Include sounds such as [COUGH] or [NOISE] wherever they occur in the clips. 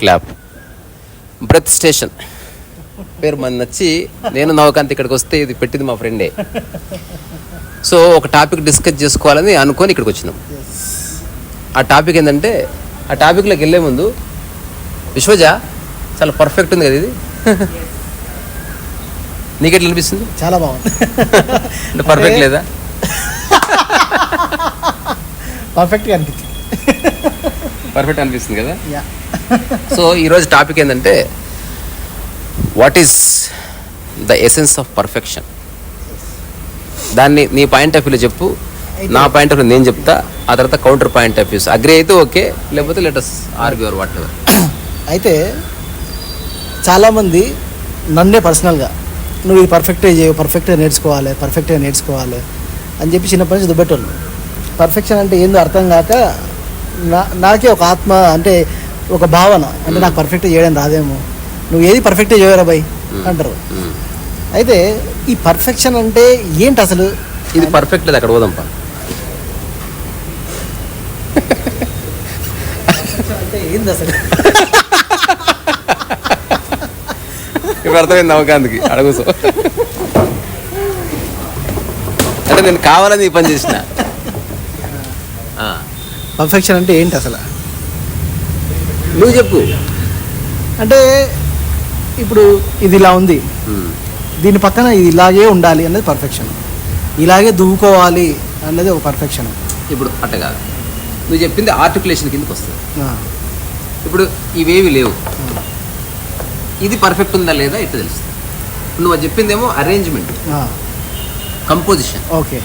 Clap breath station పేరు మన నచ్చి నేను నవకాంత్ ఇక్కడికి వస్తే ఇది పెట్టింది మా ఫ్రెండే సో ఒక టాపిక్ డిస్కస్ చేసుకోవాలని అనుకొని ఇక్కడికి వచ్చినాం. ఆ టాపిక్ ఏంటంటే ఆ టాపిక్లోకి వెళ్ళే ముందు విశ్వజ చాలా పర్ఫెక్ట్ ఉంది కదా ఇది. నీకెట్లా అనిపిస్తుంది? చాలా బాగుంది. పర్ఫెక్ట్ లేదా? పర్ఫెక్ట్గా అనిపించింది. పర్ఫెక్ట్ అనిపిస్తుంది కదా? సో ఈరోజు టాపిక్ ఏంటంటే what is the essence of perfection దాన్ని నీ పాయింట్ ఆఫ్ వ్యూలో చెప్పు. నా పాయింట్ ఆఫ్ వ్యూ నేను చెప్తా ఆ తర్వాత counter point of views agree అయితే ఓకే లేకపోతే let's argue or whatever అయితే చాలామంది నన్నే పర్సనల్గా నువ్వు ఇది పర్ఫెక్ట్గా చేయవు పర్ఫెక్ట్గా నేర్చుకోవాలి పర్ఫెక్ట్గా నేర్చుకోవాలి అని చెప్పి చిన్నప్పటి నుంచి దుబ్బెట్టోళ్ళు. పర్ఫెక్షన్ అంటే ఏందో అర్థం కాక నా నాకే ఒక ఆత్మ అంటే ఒక భావన. అంటే నాకు పర్ఫెక్ట్గా చేయడం రాదేమో. నువ్వు ఏది పర్ఫెక్ట్గా చేయరా బై అంటారు. అయితే ఈ పర్ఫెక్షన్ అంటే ఏంటి అసలు? ఇది పర్ఫెక్ట్ లేదు అక్కడ పోదాంపా? అంటే ఏంది అసలు? ఇప్పుడు అర్థమైంది నవకాంత్కి. అడుగుసో అంటే నేను కావాలని ఈ పని చేసిన. పర్ఫెక్షన్ అంటే ఏంటి అసలు? నువ్వు చెప్పు. అంటే ఇప్పుడు ఇది ఇలా ఉంది. దీని పక్కన ఇది ఇలాగే ఉండాలి అనేది పర్ఫెక్షన్ ఇలాగే దువ్వుకోవాలి అన్నది ఒక పర్ఫెక్షన్ ఇప్పుడు అట్ట కాదు. నువ్వు చెప్పింది ఆర్టికులేషన్ కిందకి వస్తుంది. ఇప్పుడు ఇవేవి లేవు. ఇది పర్ఫెక్ట్ ఉందా లేదా ఎట్లా తెలుస్తుంది? నువ్వు చెప్పిందేమో అరేంజ్మెంట్ కంపోజిషన్ ఓకే.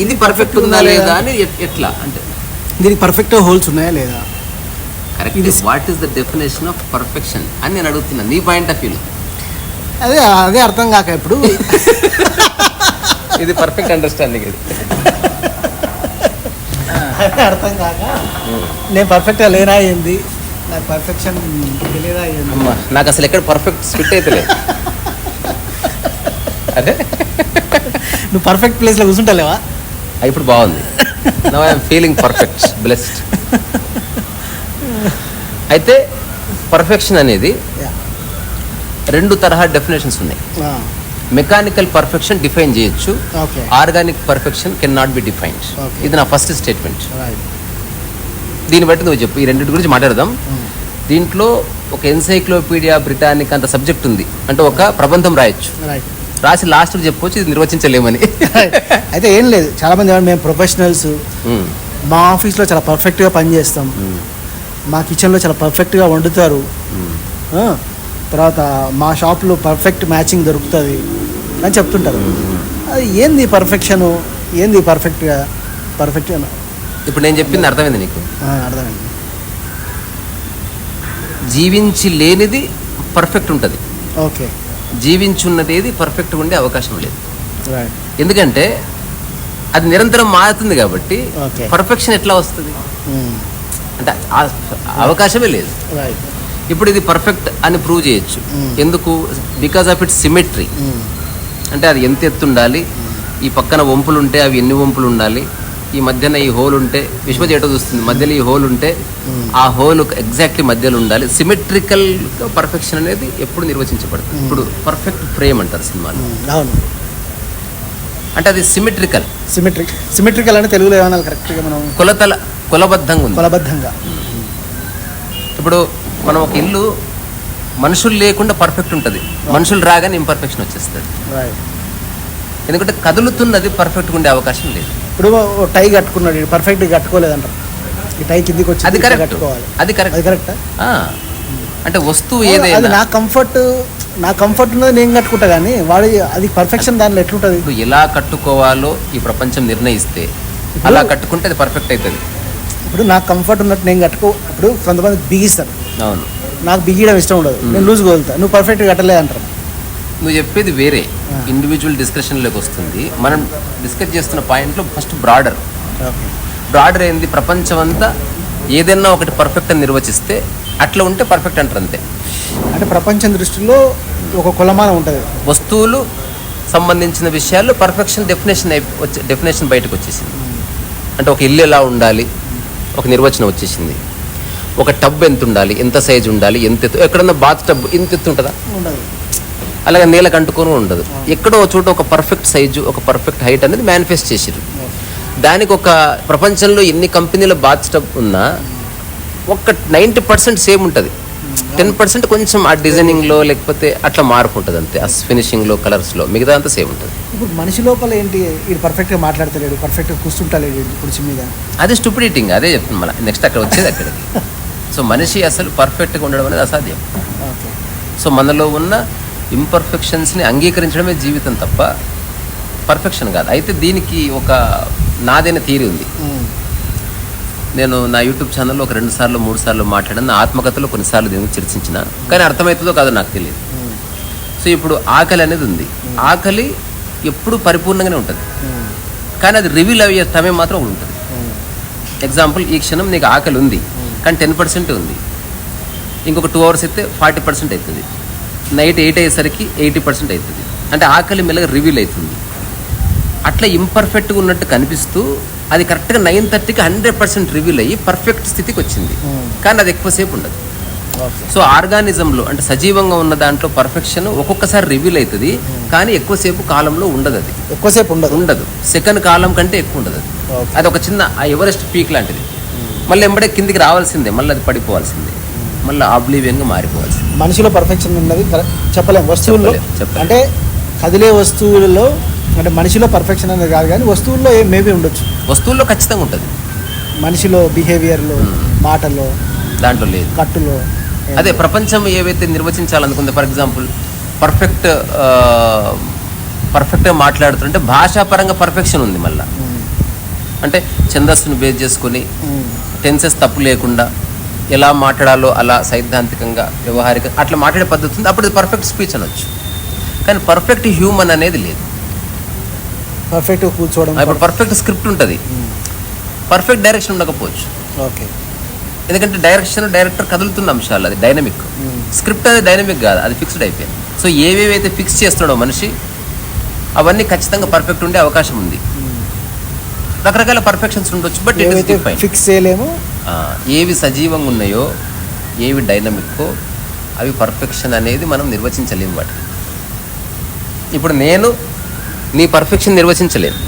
ఇది పర్ఫెక్ట్ ఉందా లేదా అని ఎట్- ఎట్లా? అంటే దీనికి పర్ఫెక్ట్ హోల్స్ ఉన్నాయా లేదా? కరెక్ట్ ఇది- what is the definition of perfection అని నేను అడుగుతున్నా. నీ పాయింట్ ఆఫ్ వ్యూలో అదే అదే అర్థం కాక ఇప్పుడు. ఇది పర్ఫెక్ట్ అండర్స్టాండింగ్ ఇది. అదే అర్థం కాక నేను పర్ఫెక్ట్గా లేనా అయింది నాకు పర్ఫెక్షన్ తెలియదా అయ్యింది అమ్మా నాకు అసలు ఎక్కడ పర్ఫెక్ట్ ఫిట్ అయితే లేదు. [LAUGHS] అదే. నువ్వు పర్ఫెక్ట్ ప్లేస్లో కూర్చుంటలేవా? ఆ, ఇప్పుడు బాగుంది. Now I'm feeling perfect blessed అయితే పర్ఫెక్షన్ అనేది. రెండు తరహా డెఫినేషన్స్ ఉన్నాయి. మెకానికల్ పర్ఫెక్షన్ డిఫైన్ చేయొచ్చు. Organic perfection can not be defined. ఇది నా ఫస్ట్ స్టేట్మెంట్ దీన్ని బట్టి నువ్వు చెప్పు. ఈ రెండింటి గురించి మాట్లాడదాం. దీంట్లో ఒక ఎన్సైక్లోపీడియా బ్రిటానిక్ అంత సబ్జెక్ట్ ఉంది. అంటే ఒక ప్రబంధం రాయొచ్చు. రైట్ రాసి లాస్ట్ చెప్పొచ్చు ఇది నిర్వచించలేమని. [LAUGHS] అయితే ఏం లేదు. చాలామంది ఏమన్నా మేము ప్రొఫెషనల్స్ ఉమ్, మా ఆఫీస్లో చాలా పర్ఫెక్ట్గా పనిచేస్తాం. ఉమ్, మా కిచెన్లో చాలా పర్ఫెక్ట్గా వండుతారు. ఆ, తర్వాత మా షాప్లో పర్ఫెక్ట్ మ్యాచింగ్ దొరుకుతుంది అని చెప్తుంటారు. అది ఏంది పర్ఫెక్షను ఏంది పర్ఫెక్ట్గా పర్ఫెక్ట్గా ఇప్పుడు నేను చెప్పింది అర్థమైంది నీకు? అర్థమైంది. జీవించి లేనిది పర్ఫెక్ట్ ఉంటుంది. ఓకే. జీవించున్నది ఏది పర్ఫెక్ట్గా ఉండే అవకాశం లేదు. ఎందుకంటే అది నిరంతరం మారుతుంది కాబట్టి. పర్ఫెక్షన్ ఎట్లా వస్తుంది? అంటే ఆ అవకాశమే లేదు. ఇప్పుడు ఇది పర్ఫెక్ట్ అని ప్రూవ్ చేయొచ్చు. Mm. ఎందుకు? బికాస్ ఆఫ్ ఇట్స్ సిమెట్రీ అంటే అది ఎంత ఎత్తు ఉండాలి? ఈ పక్కన వంపులు ఉంటే అవి ఎన్ని వంపులు ఉండాలి? ఈ మధ్యన ఈ హోల్ ఉంటే విశ్వజేట చూస్తుంది మధ్యలో ఈ హోల్ ఉంటే ఆ హోల్ ఎగ్జాక్ట్లీ మధ్యలో ఉండాలి. సిమెట్రికల్ పర్ఫెక్షన్ అనేది ఎప్పుడు నిర్వచించబడుతుంది ఇప్పుడు పర్ఫెక్ట్ ఫ్రేమ్ అంటారు సినిమాలో. అవును. అంటే అది సిమెట్రికల్ సిమెట్రిక్ సిమెట్రికల్ అంటే తెలుగులో ఏమన్నా కరెక్ట్గా మనం కొలతల కొలబద్ధంగా ఉంది. కొలబద్ధంగా. ఇప్పుడు మనం ఒక ఇల్లు మనుషులు లేకుండా పర్ఫెక్ట్ ఉంటుంది. మనుషులు రాగానే ఇంపర్ఫెక్షన్ వచ్చేస్తుంది. రైట్ ఎందుకంటే కదులుతున్నది పర్ఫెక్ట్గా ఉండే అవకాశం లేదు. ఇప్పుడు టై కట్టుకున్నాడు పర్ఫెక్ట్గా కట్టుకోలేదంటారు. ఈ టై కిందికి వచ్చి అది కరెక్ట్ కట్టుకోవాలి. అది అది కరెక్ట్ కరెక్టా అంటే వస్తువు అది ఏదైనా. నా కంఫర్ట్ నా కంఫర్ట్ ఉన్నది నేను కట్టుకుంటా కానీ వాడి అది పర్ఫెక్షన్ దానిలో ఎట్లుంటుంది? ఇప్పుడు ఎలా కట్టుకోవాలో ఈ ప్రపంచం నిర్ణయిస్తే అలా కట్టుకుంటే అది పర్ఫెక్ట్ అవుతుంది ఇప్పుడు నాకు కంఫర్ట్ ఉన్నట్టు నేను కట్టుకో ఇప్పుడు కొంతమంది బిగిస్తారు. అవును. నాకు బిగియడం ఇష్టం ఉండదు. నేను లూజ్ కోలుతా నువ్వు పర్ఫెక్ట్గా కట్టలేదు అంటారు నువ్వు చెప్పేది వేరే. ఇండివిజువల్ డిస్కషన్లోకి వస్తుంది. మనం డిస్కస్ చేస్తున్న పాయింట్లో ఫస్ట్ బ్రాడర్ బ్రాడర్ ఏంది? ప్రపంచం అంతా ఏదైనా ఒకటి పర్ఫెక్ట్ అని నిర్వచిస్తే అట్లా ఉంటే పర్ఫెక్ట్ అంటారు అంతే. అంటే ప్రపంచం దృష్టిలో ఒక కులమానం ఉంటుంది. వస్తువులు సంబంధించిన విషయాల్లో పర్ఫెక్షన్ డెఫినేషన్ వచ్చే డెఫినేషన్ బయటకు వచ్చేసింది. అంటే ఒక ఇల్లు ఎలా ఉండాలి? ఒక నిర్వచనం వచ్చేసింది. ఒక టబ్ ఎంత ఉండాలి? ఎంత సైజు ఉండాలి? ఎంత ఎత్తు ఎక్కడన్నా బాత్ టబ్ ఇంత ఎత్తు ఉంటుందా? ఉండదు. అలాగే నీళ్ళకి అంటుకొని ఉండదు. ఎక్కడో చోట ఒక పర్ఫెక్ట్ సైజు ఒక పర్ఫెక్ట్ హైట్ అనేది మేనిఫెస్ట్ చేసిరు దానికి ఒక ప్రపంచంలో ఎన్ని కంపెనీల బాత్ టబ్ ఉన్నా ఒక నైంటీ పర్సెంట్ సేమ్ ఉంటుంది. టెన్ పర్సెంట్ కొంచెం ఆ డిజైనింగ్లో లేకపోతే అట్లా మార్పు ఉంటుంది అంతే. ఆ ఫినిషింగ్లో కలర్స్లో మిగతా అంతా సేమ్ ఉంటుంది. ఇప్పుడు మనిషి లోపల ఏంటి? ఇది పర్ఫెక్ట్గా మాట్లాడతలేడు పర్ఫెక్ట్గా కూర్చుంటలేడు కుర్చీ మీద? అది స్టూపిడిటింగ్ అదే చెప్తుంది మళ్ళీ. నెక్స్ట్ అక్కడ వచ్చేది అక్కడికి. [LAUGHS] సో మనిషి అసలు పర్ఫెక్ట్గా ఉండడం అనేది అసాధ్యం. సో మనలో ఉన్న ఇంపర్ఫెక్షన్స్ని అంగీకరించడమే జీవితం తప్ప పర్ఫెక్షన్ కాదు. అయితే దీనికి ఒక నాదైన థీరీ ఉంది. నేను నా యూట్యూబ్ ఛానల్లో ఒక రెండు సార్లు మూడు సార్లు మాట్లాడాను నా ఆత్మకథలో కొన్నిసార్లు దీని గురించి చర్చించిన కానీ అర్థమవుతుందో కాదో నాకు తెలియదు. సో ఇప్పుడు ఆకలి అనేది ఉంది. ఆకలి ఎప్పుడు పరిపూర్ణంగానే ఉంటుంది. కానీ అది రివీల్ అయ్యే సమయం మాత్రం ఒకటి ఉంటుంది. ఎగ్జాంపుల్ ఈ క్షణం నీకు ఆకలి ఉంది కానీ టెన్ పర్సెంట్ ఉంది. ఇంకొక టూ అవర్స్ అయితే ఫార్టీ పర్సెంట్ అవుతుంది. నైట్ ఎయిట్ అయ్యేసరికి ఎయిటీ పర్సెంట్ అవుతుంది. అంటే ఆకలి మెల్లగా రివీల్ అవుతుంది. అట్లా ఇంపర్ఫెక్ట్గా ఉన్నట్టు కనిపిస్తూ అది కరెక్ట్గా నైన్ థర్టీకి హండ్రెడ్ పర్సెంట్ రివీల్ అయ్యి పర్ఫెక్ట్ స్థితికి వచ్చింది. కానీ అది ఎక్కువసేపు ఉండదు. సో ఆర్గానిజంలో అంటే సజీవంగా ఉన్న దాంట్లో పర్ఫెక్షన్ ఒక్కొక్కసారి రివీల్ అవుతుంది. కానీ ఎక్కువసేపు కాలంలో ఉండదు అది. ఎక్కువసేపు ఉండదు. ఉండదు. సెకండ్ కాలం కంటే ఎక్కువ ఉండదు అది. అది ఒక చిన్న ఎవరెస్ట్ పీక్ లాంటిది. మళ్ళీ ఎంబడే కిందికి రావాల్సిందే. మళ్ళీ అది పడిపోవాల్సిందే. మళ్ళీ ఆబ్లీవియన్గా మారిపోవాల్సిందే మనిషిలో పర్ఫెక్షన్ ఉన్నది కరెక్ట్ చెప్పలేం వస్తువుల్లో. అంటే కదిలే వస్తువులలో అంటే మనిషిలో పర్ఫెక్షన్ అనేది కాదు కానీ వస్తువుల్లో ఏ మేబీ ఉండొచ్చు. వస్తువుల్లో ఖచ్చితంగా ఉంటుంది. మనిషిలో బిహేవియర్లో మాటలో దాంట్లో లేదు. కట్టులో అదే ప్రపంచం ఏవైతే నిర్వచించాలనుకుంది ఫర్ ఎగ్జాంపుల్ పర్ఫెక్ట్ పర్ఫెక్ట్గా మాట్లాడుతుంటే భాషాపరంగా పర్ఫెక్షన్ ఉంది మళ్ళీ. అంటే ఛందస్సును బేస్ చేసుకొని టెన్సెస్ తప్పు లేకుండా ఎలా మాట్లాడాలో అలా సైద్ధాంతికంగా వ్యవహారిక అట్లా మాట్లాడే పద్ధతి ఉంది. అప్పుడు పర్ఫెక్ట్ స్పీచ్ అనొచ్చు. కానీ పర్ఫెక్ట్ హ్యూమన్ అనేది లేదు. పర్ఫెక్ట్ కూర్చోవడం ఇప్పుడు పర్ఫెక్ట్ స్క్రిప్ట్ ఉంటుంది. పర్ఫెక్ట్ డైరెక్షన్ ఉండకపోవచ్చు. ఓకే. ఎందుకంటే డైరెక్షన్ డైరెక్టర్ కదులుతున్న అంశాలు అది డైనమిక్ స్క్రిప్ట్ అనేది డైనమిక్ కాదు అది ఫిక్స్డ్ అయిపోయింది. సో ఏవేవైతే ఫిక్స్ చేస్తున్నాడో మనిషి అవన్నీ ఖచ్చితంగా పర్ఫెక్ట్ ఉండే అవకాశం ఉంది. రకరకాల పర్ఫెక్షన్స్ ఉండొచ్చు బట్ ఇట్ ఇస్ ఫిక్స్ చేయలేమో ఏవి సజీవంగా ఉన్నాయో ఏవి డైనమిక్కో అవి పర్ఫెక్షన్ అనేది మనం నిర్వచించలేము వాటిని. ఇప్పుడు నేను నీ పర్ఫెక్షన్ నిర్వచించలేను.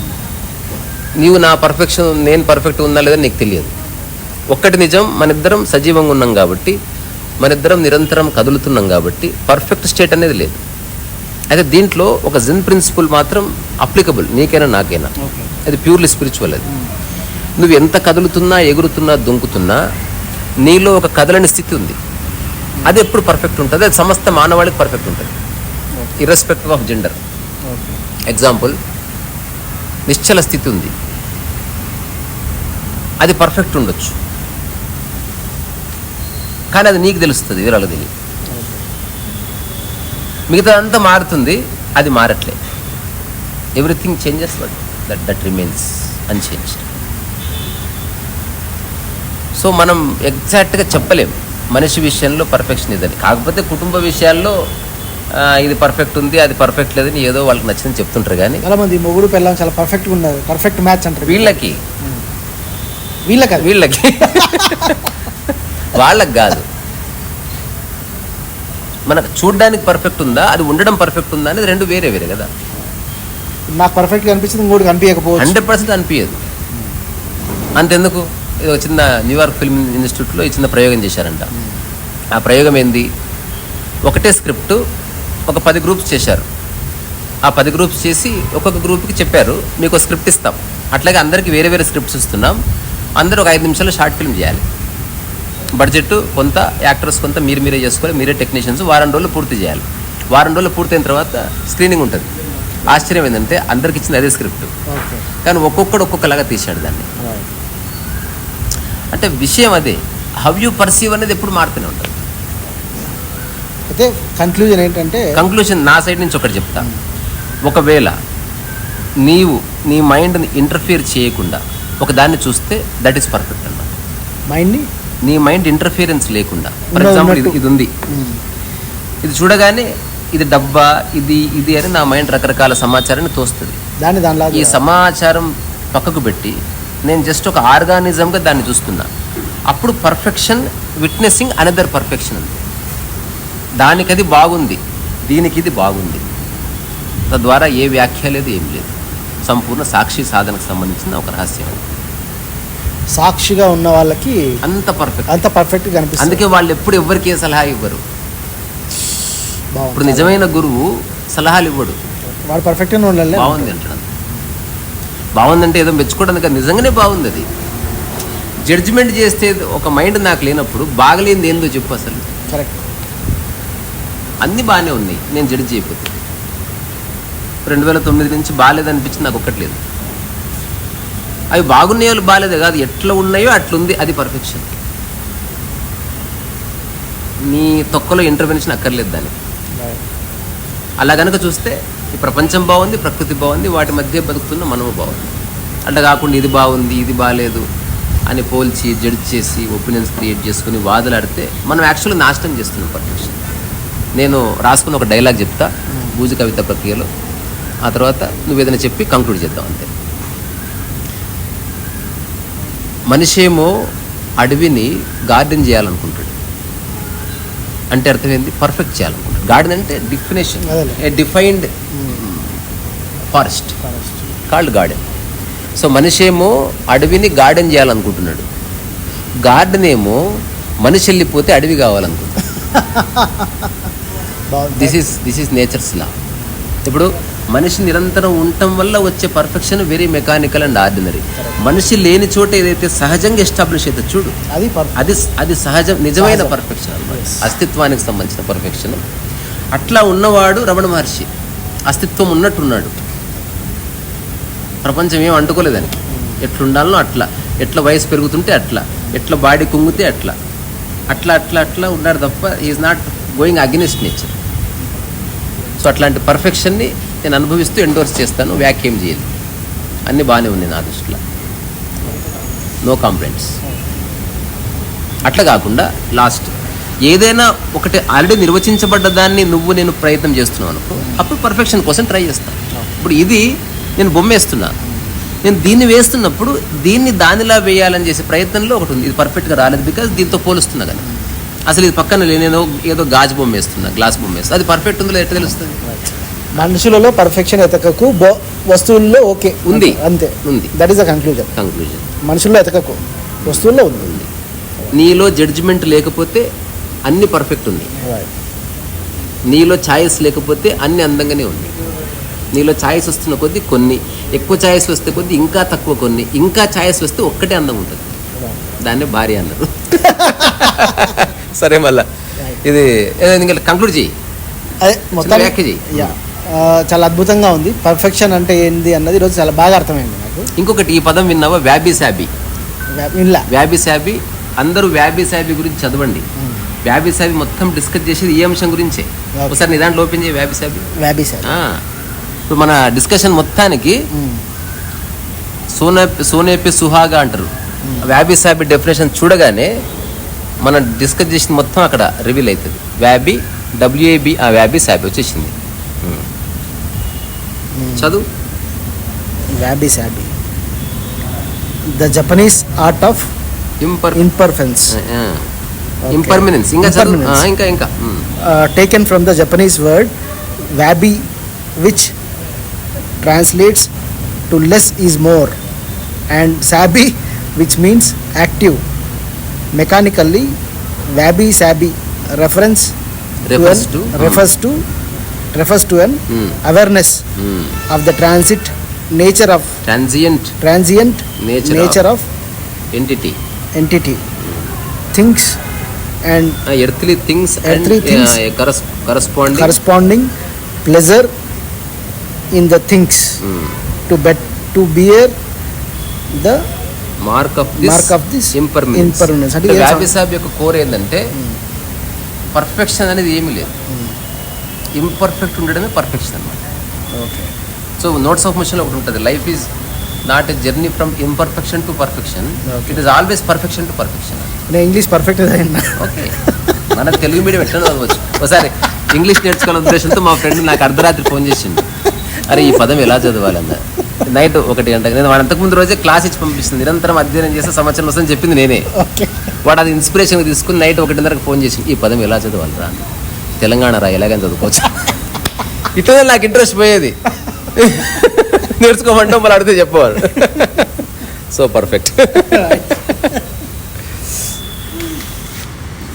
నీవు నా పర్ఫెక్షన్ నేను పర్ఫెక్ట్ ఉన్నా లేదా నీకు తెలియదు. ఒక్కటి నిజం మనిద్దరం సజీవంగా ఉన్నాం కాబట్టి మనిద్దరం నిరంతరం కదులుతున్నాం కాబట్టి పర్ఫెక్ట్ స్టేట్ అనేది లేదు. అయితే దీంట్లో ఒక జిన్ ప్రిన్సిపల్ మాత్రం అప్లికబుల్ నీకైనా నాకైనా. అది ప్యూర్లీ స్పిరిచువల్ అది. నువ్వు ఎంత కదులుతున్నా ఎగురుతున్నా దుంకుతున్నా నీలో ఒక కదలని స్థితి ఉంది. అది ఎప్పుడు పర్ఫెక్ట్ ఉంటుంది? అది సమస్త మానవాళికి పర్ఫెక్ట్ ఉంటుంది. ఇర్రెస్పెక్టివ్ ఆఫ్ జెండర్ ఎగ్జాంపుల్ నిశ్చల స్థితి ఉంది. అది పర్ఫెక్ట్ ఉండొచ్చు. కానీ అది నీకు తెలుస్తుంది వీరాలకు తెలియదు. మిగతా అంతా మారుతుంది అది మారట్లే. Everything changes but that that remains unchanged so మనం ఎగ్జాక్ట్గా చెప్పలేం మనిషి విషయంలో పర్ఫెక్షన్ ఇదని కాకపోతే కుటుంబ విషయాల్లో ఇది పర్ఫెక్ట్ ఉంది అది పర్ఫెక్ట్ లేదని ఏదో వాళ్ళకి నచ్చింది చెప్తుంటారు కానీ చాలా మంది మొగుడు పిల్లలు చాలా పర్ఫెక్ట్గా ఉన్నారు పర్ఫెక్ట్ మ్యాచ్ అంటారు. వీళ్ళకి. వీళ్ళకి. వీళ్ళకి. వాళ్ళకి కాదు. మనకు చూడడానికి పర్ఫెక్ట్ ఉందా అది ఉండడం పర్ఫెక్ట్ ఉందా అనేది రెండు వేరే వేరే కదా. నాకు పర్ఫెక్ట్గా అనిపించింది ఇంకోటి కనిపించకపోవచ్చు. హండ్రెడ్ పర్సెంట్ అనిపించదు అంతెందుకు? ఇది ఒక చిన్న న్యూయార్క్ ఫిల్మ్ ఇన్స్టిట్యూట్లో ఈ చిన్న ప్రయోగం చేశారంట. ఆ ప్రయోగం ఏంది? ఒకటే స్క్రిప్ట్ ఒక పది గ్రూప్స్ చేశారు. ఆ పది గ్రూప్స్ చేసి ఒక్కొక్క గ్రూప్కి చెప్పారు మీకు స్క్రిప్ట్ ఇస్తాం. అట్లాగే అందరికీ వేరే వేరే స్క్రిప్ట్స్ ఇస్తున్నాం. అందరూ ఒక ఐదు నిమిషాలు షార్ట్ ఫిల్మ్ చేయాలి. బడ్జెట్ కొంత యాక్టర్స్ కొంత మీరు మీరే చేసుకోవాలి మీరే టెక్నీషియన్స్ వారం రోజులు పూర్తి చేయాలి. వారం రోజులు పూర్తయిన తర్వాత స్క్రీనింగ్ ఉంటుంది. ఆశ్చర్యం ఏంటంటే అందరికి ఇచ్చిన అదే స్క్రిప్ట్. కానీ ఒక్కొక్కడు ఒక్కొక్కలాగా తీశాడు దాన్ని. అంటే విషయం అదే హవ్ యూ పర్సీవ్ అనేది ఎప్పుడు మారుతూనే ఉంటుంది. అయితే కన్క్లూజన్ ఏంటంటే కంక్లూషన్ నా సైడ్ నుంచి ఒకటి చెప్తా. ఒకవేళ నీవు నీ మైండ్ని ఇంటర్ఫియర్ చేయకుండా ఒక దాన్ని చూస్తే దట్ ఈస్ పర్ఫెక్ట్ అన్నమాట. మైండ్ని నీ? మైండ్ ఇంటర్ఫియరెన్స్ లేకుండా. ఫర్ ఎగ్జాంపుల్ ఇది ఉంది. ఇది చూడగానే ఇది డబ్బా ఇది ఇది అని నా మైండ్ రకరకాల సమాచారాన్ని తోస్తుంది. దాన్ని దానిలా ఈ సమాచారం పక్కకు పెట్టి నేను జస్ట్ ఒక ఆర్గానిజంగా దాన్ని చూస్తున్నా. అప్పుడు పర్ఫెక్షన్ విట్నెసింగ్ అనదర్ పర్ఫెక్షన్ అంతే దానికి అది బాగుంది దీనికి ఇది బాగుంది. తద్వారా ఏ వ్యాఖ్య లేదు ఏం లేదు. సంపూర్ణ సాక్షి సాధనకు సంబంధించిన ఒక రహస్యం అది. సాక్షిగా ఉన్న వాళ్ళకి అంత పర్ఫెక్ట్ అంత పర్ఫెక్ట్ కనిపిస్తుంది. అందుకే వాళ్ళు ఎప్పుడు ఎవరికి ఏ సలహా ఇవ్వరు. ఇప్పుడు నిజమైన గురువు సలహాలు ఇవ్వడు. వాడు పర్ఫెక్ట్గా ఉండాలి. బాగుంది అంటాడు. బాగుందంటే ఏదో మెచ్చుకోవడానికి నిజంగానే బాగుంది అది. జడ్జిమెంట్ చేస్తే ఒక మైండ్ నాకు లేనప్పుడు బాగలేనిది ఏందో చెప్పు అసలు. కరెక్ట్ అన్నీ బాగానే ఉన్నాయి. నేను జడ్జి చేయకపోతే. రెండు వేల తొమ్మిది నుంచి బాగాలేదనిపించింది నాకు ఒక్కట్లేదు. అవి బాగున్నాయో బాగాలేదో కాదు. ఎట్లా ఉన్నాయో అట్లుంది. అది పర్ఫెక్షన్ నీ తొక్కలో ఇంటర్వెన్షన్ అక్కర్లేదు దానికి. అలా కనుక చూస్తే ఈ ప్రపంచం బాగుంది ప్రకృతి బాగుంది వాటి మధ్య బతుకుతున్న మనము బాగుంది. అట్లా కాకుండా ఇది బాగుంది ఇది బాగాలేదు అని పోల్చి జడ్జ్ చేసి ఒపీనియన్స్ క్రియేట్ చేసుకుని వాదులాడితే మనం యాక్చువల్గా నాశనం చేస్తున్నాం పర్ఫెక్షన్ నేను రాసుకున్న ఒక డైలాగ్ చెప్తా భూజ కవిత ప్రక్రియలో. ఆ తర్వాత నువ్వు ఏదైనా చెప్పి కంక్లూడ్ చేద్దాం అంతే. మనిషేమో అడవిని గార్డెన్ చేయాలనుకుంటాడు. అంటే అర్థం పర్ఫెక్ట్ చేయాలనుకుంటాడు. గార్డెన్ అంటే definition. A defined forest called garden so మనిషి ఏమో అడవిని గార్డెన్ చేయాలనుకుంటున్నాడు. గార్డెన్ ఏమో మనిషి వెళ్ళిపోతే అడవి కావాలనుకుంటున్నాడు. This is this is nature's law ఇప్పుడు మనిషి నిరంతరం ఉండటం వల్ల వచ్చే perfection very mechanical and ordinary మనిషి లేని చోట ఏదైతే సహజంగా ఎస్టాబ్లిష్ అయితే చూడు. అది అది అది సహజం నిజమైన. పర్ఫెక్షన్ అన్నమాట. అస్తిత్వానికి సంబంధించిన పర్ఫెక్షన్ అట్లా ఉన్నవాడు రమణ మహర్షి. అస్తిత్వం ఉన్నట్టున్నాడు. ప్రపంచం ఏం అంటుకోలేదని ఎట్లుండాలనో అట్లా. ఎట్లా వయసు పెరుగుతుంటే అట్లా. ఎట్లా బాడీ కుంగితే అట్లా. అట్లా అట్లా అట్లా ఉన్నాడు తప్ప is not going against nature so అట్లాంటి పర్ఫెక్షన్ని నేను అనుభవిస్తూ ఎండోర్స్ చేస్తాను వ్యాఖ్యం చేయదు అన్నీ బాగానే ఉన్నాయి నా దృష్టిలో. నో కంప్లైంట్స్ అట్లా కాకుండా లాస్ట్ ఏదైనా ఒకటి ఆల్రెడీ నిర్వచించబడ్డ దాన్ని నువ్వు నేను ప్రయత్నం చేస్తున్నావు అనుకో అప్పుడు పర్ఫెక్షన్ కోసం ట్రై చేస్తాను ఇప్పుడు ఇది నేను బొమ్మ వేస్తున్నా నేను దీన్ని వేస్తున్నప్పుడు దీన్ని దానిలా వేయాలని చేసే ప్రయత్నంలో ఒకటి ఉంది. ఇది పర్ఫెక్ట్గా రాలేదు బికాజ్ దీంతో పోలుస్తున్నా కదా. అసలు ఇది పక్కన నేను ఏదో గాజు బొమ్మ వేస్తున్నా గ్లాస్ బొమ్మ వేస్తున్నా అది పర్ఫెక్ట్ ఉందో ఎట్లా తెలుస్తుంది? మనుషులలో పర్ఫెక్షన్ ఎతకకు బో- వస్తువుల్లో ఓకే. ఉంది. అంతే. ఉంది. That is the conclusion conclusion మనుషుల్లో ఎతకకు. వస్తువుల్లో ఉంది. నీలో జడ్జిమెంట్ లేకపోతే అన్ని పర్ఫెక్ట్ ఉంది. నీలో ఛాయిస్ లేకపోతే అన్ని అందంగానే ఉంది. నీలో ఛాయిస్ వస్తున్న కొద్దీ కొన్ని ఎక్కువ ఛాయిస్ వస్తే కొద్దీ ఇంకా తక్కువ కొన్ని ఇంకా ఛాయిస్ వస్తే ఒక్కటే అందం ఉంటుంది. దాన్నే భార్య అన్నారు. [LAUGHS] సరే మళ్ళా. ఇది కంక్లూడ్ చేయి వ్యాఖ్య చెయ్యి. చాలా అద్భుతంగా ఉంది. పర్ఫెక్షన్ అంటే ఏంది అన్నది ఈరోజు చాలా బాగా అర్థమైంది నాకు. ఇంకొకటి ఈ పదం విన్నావా? వ్యాబీ శాబీ ఇలా వ్యాబీ శాబీ అందరూ వ్యాబీ శాబీ గురించి చదవండి. వ్యాబీ శాబీ మొత్తం డిస్కస్ చేసేది ఈ అంశం గురించే. ఒకసారి నీ దాంట్లో ఓపెన్ చేయి వ్యాబీ శాబీ వ్యాబీ సార్ ఆ, ఇప్పుడు మన డిస్కషన్ మొత్తానికి సోనే సోనేపి సుహాగా అంటారు. వ్యాబీ సాబీ డెఫినేషన్ చూడగానే మనం డిస్కస్ చేసిన మొత్తం అక్కడ రివీల్ అవుతుంది వ్యాబీ డబ్ల్యూఏబి ఆ వ్యాబీ సాబీ వచ్చేసింది. చదువు. Wabi sabi the Japanese art of imper impermanence impermanence ఇంకా. ఇంకా ఇంకా. Taken from the Japanese word wabi which translates to less is more and sabi which means active mechanically wabi sabi reference Refers to? refers to refers to an Hmm. awareness um. of the transit nature of transient transient Nature nature of, entity entity things and earthly things Earthly things. Corresponding corresponding. pleasure in the things. To bet to bear the mark of Mark of this impermanence impermanence. అంటే వ్యాపి సాబ్ యొక్క core ఏంటంటే perfection అనేది ఏమీ లేదు. Imperfect ఉండడమే perfection అన్నమాట. Okay. So notes of మిషన్లో ఒకటి ఉంటుంది. Life is not a journey from imperfection to perfection. It is always perfection to perfection నేను ఇంగ్లీష్ పర్ఫెక్ట్ ఓకే మన తెలుగు మీడియం ఎట్లా చదవచ్చు? ఒకసారి ఇంగ్లీష్ నేర్చుకోవాలనే ఉద్దేశంతో మా ఫ్రెండ్ నాకు అర్ధరాత్రి ఫోన్ చేసిండు. అరే ఈ పదం ఎలా చదవాలన్న? నైట్ ఒకటి గంట నేను వాడు అంతకుముందు రోజే క్లాస్ ఇచ్చి పంపిస్తుంది. నిరంతరం అధ్యయనం చేస్తే సంవత్సరం వస్తుందని చెప్పింది నేనే. వాడు అది ఇన్స్పిరేషన్ తీసుకుని నైట్ ఒకటిన్నరకు ఫోన్ చేసి ఈ పదం ఎలా చదవాలరా? తెలంగాణ రా ఎలాగని చదువుకోవచ్చు. [LAUGHS] ఇట్లనే నాకు ఇంట్రెస్ట్ పోయేది. నేర్చుకోమంటే మళ్ళీ అడిగితే చెప్పేవారు సో పర్ఫెక్ట్